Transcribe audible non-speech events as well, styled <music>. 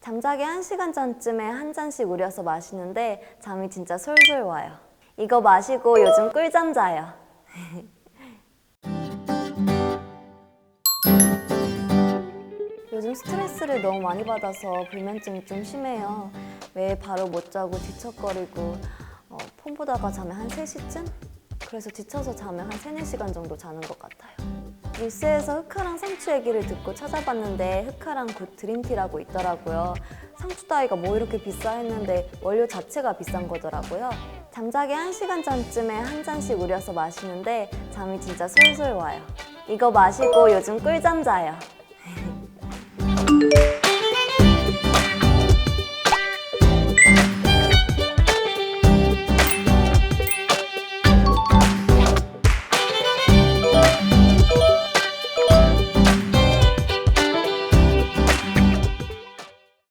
잠자기 1시간 전쯤에 한 잔씩 우려서 마시는데 잠이 진짜 솔솔 와요. 이거 마시고 요즘 꿀잠 자요. <laughs> 요즘 스트레스를 너무 많이 받아서 불면증이 좀 심해요. 매일 바로 못 자고 뒤척거리고 어, 폰 보다가 자면 한 3시쯤? 그래서 지쳐서 자면 한 3, 4시간 정도 자는 것 같아요. 뉴스에서 흑화랑 상추 얘기를 듣고 찾아봤는데 흑화랑 곧 드림티라고 있더라고요. 상추 따위가 뭐 이렇게 비싸 했는데 원료 자체가 비싼 거더라고요. 잠자기 1시간 전쯤에 한 잔씩 우려서 마시는데 잠이 진짜 솔솔 와요. 이거 마시고 요즘 꿀잠 자요.